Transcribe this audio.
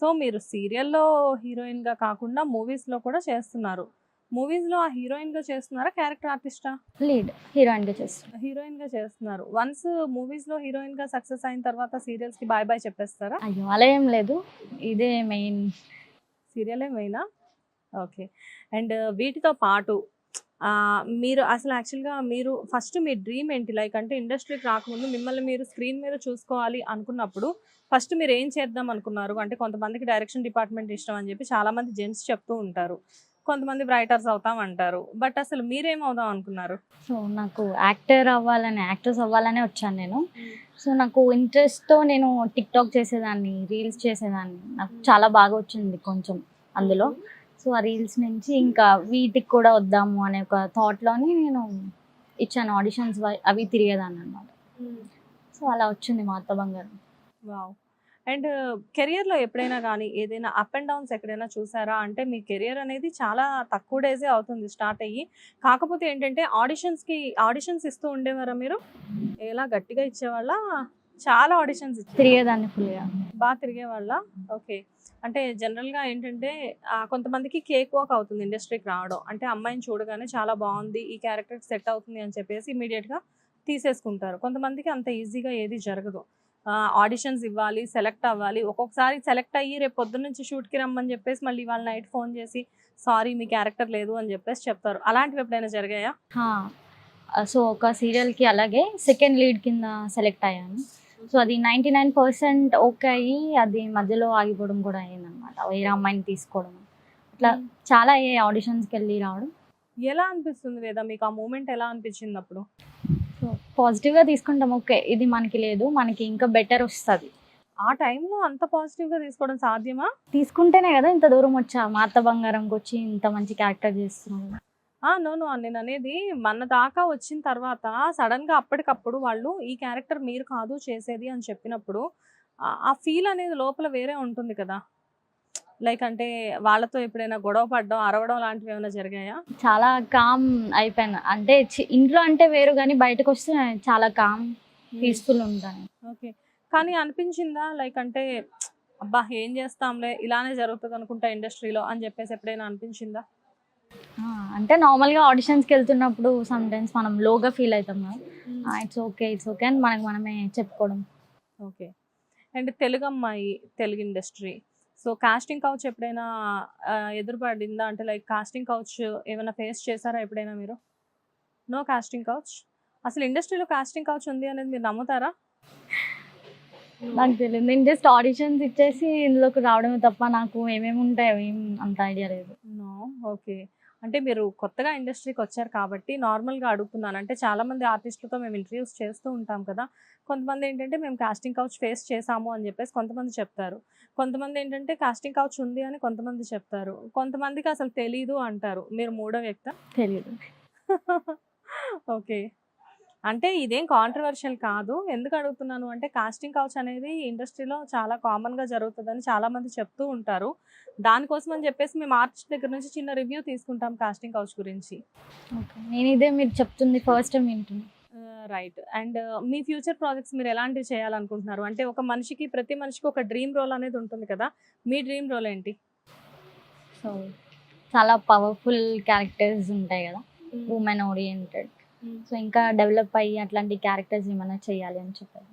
So మీరు సీరియల్లో హీరోయిన్గా కాకుండా మూవీస్లో కూడా చేస్తున్నారు. మూవీస్లో ఆ హీరోయిన్గా చేస్తున్నారా క్యారెక్టర్ ఆర్టిస్టా? లీడ్ హీరోయిన్గా చేస్తాను హీరోయిన్గా చేస్తున్నారు. వన్స్ మూవీస్లో హీరోయిన్గా సక్సెస్ అయిన తర్వాత సీరియల్స్కి బాయ్ బాయ్ చెప్పేస్తారా? అయ్యో అలా ఏం లేదు. ఇదే మెయిన్. సీరియలే మెయినా? ఓకే. అండ్ వీటితో పాటు మీరు అసలు యాక్చువల్గా మీరు ఫస్ట్ మీ డ్రీమ్ ఏంటి? లైక్ అంటే ఇండస్ట్రీకి రాకముందు మిమ్మల్ని మీరు స్క్రీన్ మీద చూసుకోవాలి అనుకున్నప్పుడు ఫస్ట్ మీరు ఏం చేద్దాం అనుకున్నారు? అంటే కొంతమందికి డైరెక్షన్ డిపార్ట్మెంట్ ఇష్టం అని చెప్పి చాలా మంది జెంట్స్ చెప్తూ ఉంటారు. కొంతమంది రైటర్స్ అవుతాం అంటారు. బట్ అసలు మీరేం అవుదాం అనుకున్నారు? సో నాకు యాక్టర్ అవ్వాలని యాక్టర్స్ అవ్వాలనే వచ్చాను నేను. సో నాకు ఇంట్రెస్ట్తో నేను టిక్ టాక్ చేసేదాన్ని రీల్స్ చేసేదాన్ని. నాకు చాలా బాగా వచ్చింది కొంచెం అందులో. సో ఆ రీల్స్ నుంచి ఇంకా వీటికి కూడా వద్దాము అనే ఒక థాట్లోని నేను ఇచ్చాను ఆడిషన్స్ అవి తిరిగేదాన్ని అనమాట సో అలా వచ్చింది మా అత్త బంగారం. వావ్ అండ్ కెరియర్లో ఎప్పుడైనా కానీ ఏదైనా అప్ అండ్ డౌన్స్ ఎక్కడైనా చూసారా? అంటే మీ కెరియర్ అనేది చాలా తక్కువ డేసే అవుతుంది స్టార్ట్ అయ్యి. కాకపోతే ఏంటంటే ఆడిషన్స్కి ఆడిషన్స్ ఇస్తూ ఉండేవారా మీరు? ఎలా గట్టిగా ఇచ్చేవాళ్ళ? చాలా ఆడిషన్స్ తిరిగేదాన్ని ఫుల్గా బాగా తిరిగేవాళ్ళ? ఓకే. అంటే జనరల్గా ఏంటంటే కొంతమందికి కేక్ వాక్ అవుతుంది ఇండస్ట్రీకి రావడం. అంటే అమ్మాయిని చూడగానే చాలా బాగుంది ఈ క్యారెక్టర్ సెట్ అవుతుంది అని చెప్పేసి ఇమీడియట్గా తీసేసుకుంటారు. కొంతమందికి అంత ఈజీగా ఏది జరగదు. ఆడిషన్స్ ఇవ్వాలి సెలెక్ట్ అవ్వాలి. ఒక్కొక్కసారి సెలెక్ట్ అయ్యి రేపు పొద్దున్న నుంచి షూట్కి రమ్మని చెప్పేసి మళ్ళీ వాళ్ళ నైట్ ఫోన్ చేసి సారీ మీ క్యారెక్టర్ లేదు అని చెప్పేసి చెప్తారు. అలాంటివి ఎప్పుడైనా జరిగాయా? సో ఒక సీరియల్కి అలాగే సెకండ్ లీడ్ కింద సెలెక్ట్ అయ్యాను. సో అది నైంటీ నైన్ పర్సెంట్ ఓకే అయ్యి అది మధ్యలో ఆగిపోవడం కూడా అయిందనమాట వేరే అమ్మాయిని తీసుకోవడం. అట్లా చాలా అయ్యాయి ఆడిషన్స్కి వెళ్ళి రావడం. ఎలా అనిపిస్తుంది వేదా? మీకు ఆ మూమెంట్ ఎలా అనిపించింది అప్పుడు? సో పాజిటివ్గా తీసుకుంటాం. ఓకే ఇది మనకి లేదు. మనకి ఇంకా బెటర్ వస్తుంది. ఆ టైంలో అంత పాజిటివ్గా తీసుకోవడం సాధ్యమా? తీసుకుంటేనే కదా ఇంత దూరం వచ్చా? మా అత్త బంగారంకి వచ్చి ఇంత మంచి క్యారెక్టర్ చేస్తున్నాను ఆ! నో నో నేను అనేది మన దాకా వచ్చిన తర్వాత సడన్గా అప్పటికప్పుడు వాళ్ళు ఈ క్యారెక్టర్ మీరు కాదు చేసేది అని చెప్పినప్పుడు ఆ- ఫీల్ అనేది లోపల వేరే ఉంటుంది కదా! లైక్ అంటే వాళ్ళతో ఎప్పుడైనా గొడవ పడడం అరవడం లాంటివి ఏమైనా జరిగాయా? చాలా కామ్ అయిపోయాను. అంటే ఇంట్లో అంటే వేరు కానీ బయటకు వస్తే చాలా కామ్ పీస్ఫుల్ ఉంటాను. ఓకే. కానీ అనిపించిందా? లైక్ అంటే అబ్బా! ఏం చేస్తాంలే ఇలానే జరుగుతుంది అనుకుంటా ఇండస్ట్రీలో అని చెప్పేసి ఎప్పుడైనా అనిపించిందా? అంటే నార్మల్గా ఆడిషన్స్కి వెళ్తున్నప్పుడు సమ్ టైమ్స్ మనం లోగా ఫీల్ అవుతాం ఇట్స్ ఓకే ఇట్స్ ఓకే అని మనకు మనమే చెప్పుకోవడం. ఓకే అండ్ తెలుగు అమ్మాయి Telugu industry so casting couch ఎప్పుడైనా ఎదురుపడిందా? అంటే లైక్ కాస్టింగ్ కౌచ్ ఏమైనా ఫేస్ చేశారా ఎప్పుడైనా మీరు? నో కాస్టింగ్ కౌచ్ అసలు ఇండస్ట్రీలో కాస్టింగ్ కౌచ్ ఉంది అనేది మీరు నమ్ముతారా? నాకు తెలియదు. నేను జస్ట్ ఆడిషన్స్ ఇచ్చేసి ఇందులోకి రావడమే తప్ప నాకు ఏమేమి ఉంటాయో ఏం అంత ఐడియా లేదు. నో ఓకే అంటే మీరు కొత్తగా ఇండస్ట్రీకి వచ్చారు కాబట్టి నార్మల్గా అడుగుతున్నాను. అంటే చాలా మంది ఆర్టిస్టులతో మేము ఇంటర్వ్యూస్ చేస్తూ ఉంటాం కదా. కొంతమంది ఏంటంటే మేము కాస్టింగ్ కౌచ్ ఫేస్ చేసాము అని చెప్పేసి కొంతమంది చెప్తారు. కొంతమంది ఏంటంటే కాస్టింగ్ కౌచ్ ఉంది అని కొంతమంది చెప్తారు. కొంతమందికి అసలు తెలీదు అంటారు. మీరు మూడో వ్యక్త? తెలియదు ఓకే. అంటే ఇదేం కాంట్రవర్షియల్ కాదు. ఎందుకు అడుగుతున్నాను అంటే కాస్టింగ్ కౌచ్ అనేది ఇండస్ట్రీలో చాలా కామన్గా జరుగుతుందని చాలా మంది చెప్తూ ఉంటారు. దానికోసం అని చెప్పేసి మేము ఆర్టిస్ట్ దగ్గర నుంచి చిన్న రివ్యూ తీసుకుంటాం కాస్టింగ్ కౌచ్ గురించి. నేను ఇదే మీరు చెప్తుంది ఫస్ట్ టైం వింటున్నాను రైట్ అండ్ మీ ఫ్యూచర్ ప్రాజెక్ట్స్ మీరు ఎలాంటివి చేయాలనుకుంటున్నారు? అంటే ఒక మనిషికి ప్రతి మనిషికి ఒక డ్రీమ్ రోల్ అనేది ఉంటుంది కదా? మీ డ్రీమ్ రోల్ ఏంటి? సో చాలా పవర్ఫుల్ క్యారెక్టర్స్ ఉంటాయి కదా? Women oriented Hmm. సో ఇంకా డెవలప్ అయ్యి అట్లాంటి క్యారెక్టర్స్ ఏమైనా చేయాలి అని చెప్పారు.